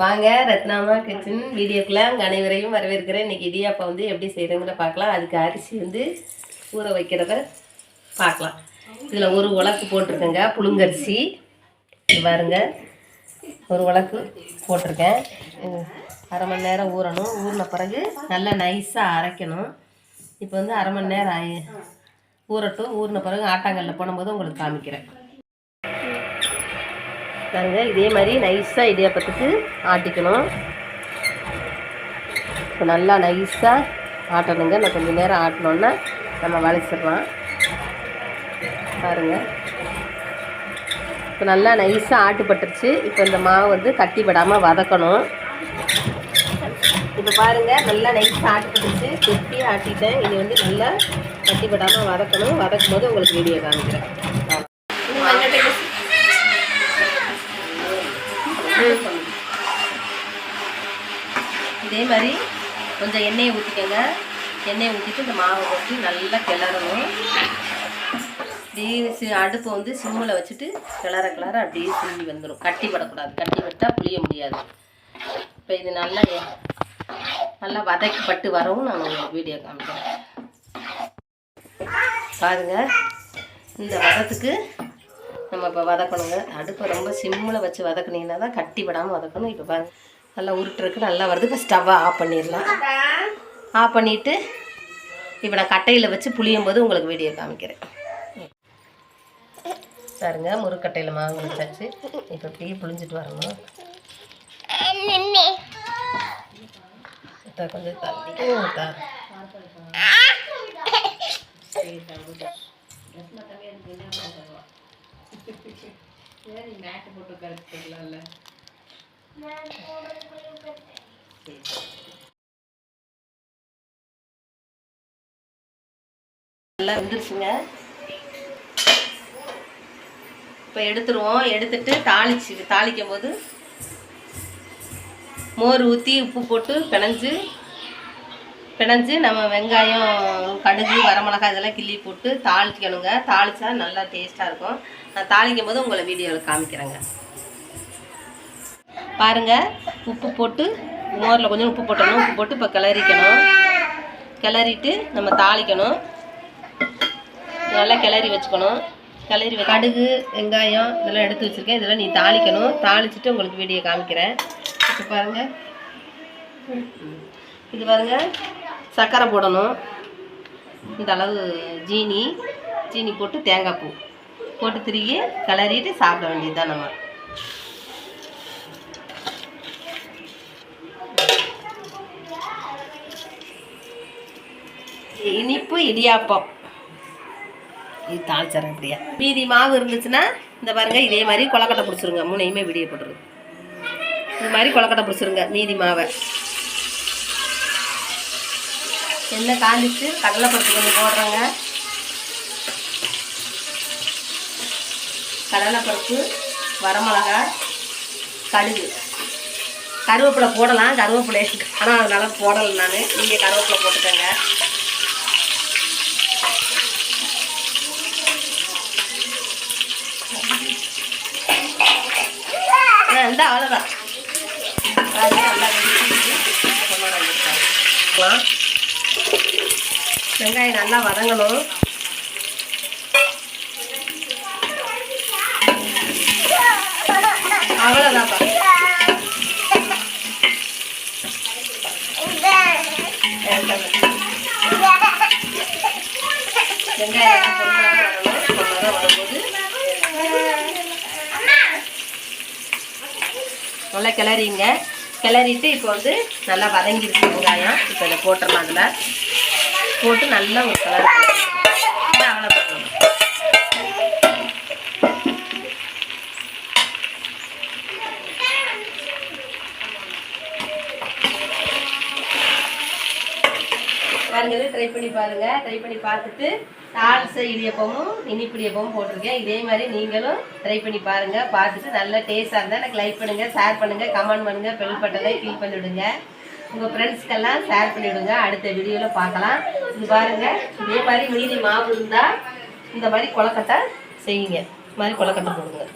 வாங்க ரத்னாமா கிச்சன் வீடியோக்குள்ள அங்கே அனைவரையும் வரவேற்கிறேன். இன்றைக்கி இடியாப்பா வந்து எப்படி செய்கிறேங்கிற பார்க்கலாம். அதுக்கு அரிசி வந்து ஊற வைக்கிறத பார்க்கலாம். இதில் ஒரு உலக்கு போட்டிருக்கேங்க புழுங்கரிசி. பாருங்க ஒரு உலக்கு போட்டிருக்கேன். அரை மணி நேரம் ஊறணும். ஊறின பிறகு நல்லா நைஸாக அரைக்கணும். இப்போ வந்து அரை மணி நேரம் ஆகி ஊறட்டும். ஊறின பிறகு ஆட்டாங்கல்ல போடும்போது உங்களுக்கு காமிக்கிறேன். பாருங்க இதே மாதிரி நைஸாக இடியாப்பத்துக்கு ஆட்டிக்கணும். இப்போ நல்லா நைஸாக ஆட்டணுங்க. நான் கொஞ்சம் நேரம் ஆட்டினோன்னா நம்ம வளைச்சிடலாம். பாருங்கள் இப்போ நல்லா நைஸாக ஆட்டுப்பட்டுருச்சு. இப்போ இந்த மாவு வந்து கட்டி விடாமல் வதக்கணும். இப்போ பாருங்கள் நல்லா நைஸாக ஆட்டுப்பட்டுருச்சு. கெட்டி ஆட்டிட்டேன். இது வந்து நல்லா கட்டி விடாமல் வதக்கணும். வதக்கும் போது உங்களுக்கு வீடியோ காமிக்கிறேன். மாதிரி கொஞ்சம் எண்ணெயை ஊற்றிக்கோங்க எண்ணெயை ஊற்றிட்டு இந்த மாவை போட்டு நல்லா கிளறணும். அப்படியே சி- அடுப்பை வந்து சிம்மில் வச்சுட்டு கிளற கிளற அப்படியே சிந்தி வந்துடும் கட்டி படக்கூடாது. கட்டி விட்டால் புளிய முடியாது. இப்போ இது நல்லா நல்லா வதக்கப்பட்டு வரவும் நான் உங்களுக்கு வீடியோ காமிக்கிறேன். பாருங்க. இந்த வதத்துக்கு நம்ம இப்போ வதக்கணுங்க. அடுப்பை ரொம்ப சிம்மில் வச்சு வதக்குனீங்கன்னா தான் கட்டி விடாமல் வதக்கணும். இப்போ பாருங்கள் நல்லா உருட்டுருக்கு நல்லா வருது. இப்போ ஸ்டவ்வை ஆஃப் பண்ணிடலாம். ஆஃப் பண்ணிவிட்டு இப்போ நான் கட்டையில் வச்சு புளியும் போது உங்களுக்கு வீடியோ காமிக்கிறேன். பாருங்க முறுக்கட்டையில் மாவு வச்சாச்சு. இப்போ இப்படியே புளிஞ்சிட்டு வரணும். கொஞ்சம் தள்ளி இத்தா. நல்லா வந்துருச்சுங்க. இப்போ எடுத்துருவோம். எடுத்துட்டு தாளிச்சு தாளிக்கும் போது மோர் ஊற்றி உப்பு போட்டு பிணைஞ்சு பிணைஞ்சு நம்ம வெங்காயம் கடுகு வரமிளகாய் இதெல்லாம் கிள்ளி போட்டு தாளிக்கணுங்க. தாளிச்சா நல்லா டேஸ்ட்டாக இருக்கும். நான் தாளிக்கும் போது உங்களை வீடியோவில் காமிக்கிறேங்க. பாருங்க உப்பு போட்டு மோரில் கொஞ்சம் உப்பு போட்டணும். உப்பு போட்டு இப்போ கிளறிக்கணும். கிளறிட்டு நம்ம தாளிக்கணும். நல்லா கிளறி வச்சுக்கணும். கிளறி கடுகு வெங்காயம் இதெல்லாம் எடுத்து வச்சுருக்கேன். இதெல்லாம் நீ தாளிக்கணும். தாளிச்சிட்டு உங்களுக்கு வீடியோ காமிக்கிறேன். இப்போ பாருங்கள் இது பாருங்க. சர்க்கரை போடணும். இந்த அளவு ஜீனி ஜீனி போட்டு தேங்காய் பூ. போட்டு திருகி கிளறிட்டு சாப்பிட வேண்டியதுதான் நம்ம. இனிப்பு இடியாப்பம். இது தாளிச்சிடறேன் அப்படியா. மீதி மாவு இருந்துச்சுன்னா இந்த பாருங்க இதே மாதிரி கொலக்கட்டை பிடிச்சிருங்க. மூணையுமே விடிய போட்டுருங்க. இது மாதிரி கொலக்கட்டை பிடிச்சிருங்க மீதி மாவை. எண்ணெய் காஞ்சிச்சு கடலைப்பருப்பு கொஞ்சம் போடுறேங்க. கடலைப்பருப்பு வரமிளகாய் கடுகு. கருவேப்பிலை போடலாம் கருவேப்பிலை. ஆனால் அதனால போடலை நான். நீங்கள் கருவேப்பிலை போட்டுக்கோங்க. ஆ இந்த அவ்வளோதான் அது நல்லா வெடிச்சிட்டு கொண்டாட ஆரம்பிச்சிடலாம். வெங்காயம் நல்லா வதங்கணும் அவ்வளோதான்ப்பா வெங்காயம் பொண்ணாக வரணும் பொண்ணாக வரும்போது நல்லா கிளறிங்க. கிளறிட்டு இப்போ வந்து நல்லா வதங்கிருக்கு வெங்காயம். இப்போ இதை போட்டுடலாம் அதில் போட்டு நல்லா ஒரு கலர் அவ்வளோ நீங்களும் பாருங்க ட்ரை பண்ணி பாருங்க. ட்ரை பண்ணி பார்த்துட்டு தாள்ச இடியப்பமும் இனிப்பு இடியப்பமும் போட்டிருக்கேன். இதே மாதிரி நீங்களும் ட்ரை பண்ணி பாருங்க. பார்த்துட்டு நல்ல டேஸ்டாக இருந்தால் எனக்கு லைக் பண்ணுங்க ஷேர் பண்ணுங்க கமெண்ட் பண்ணுங்க பெல் பட்டனை கிளிக் பண்ணிவிடுங்க உங்கள் ஃப்ரெண்ட்ஸ்க்கெல்லாம் ஷேர் பண்ணிவிடுங்க அடுத்த வீடியோவில் பார்க்கலாம். இது பாருங்கள் இதே மாதிரி மீதி மாவு இருந்தால் இந்த மாதிரி கொலக்கட்டை செய்யுங்க. இந்த மாதிரி கொலக்கட்டை போடுங்க.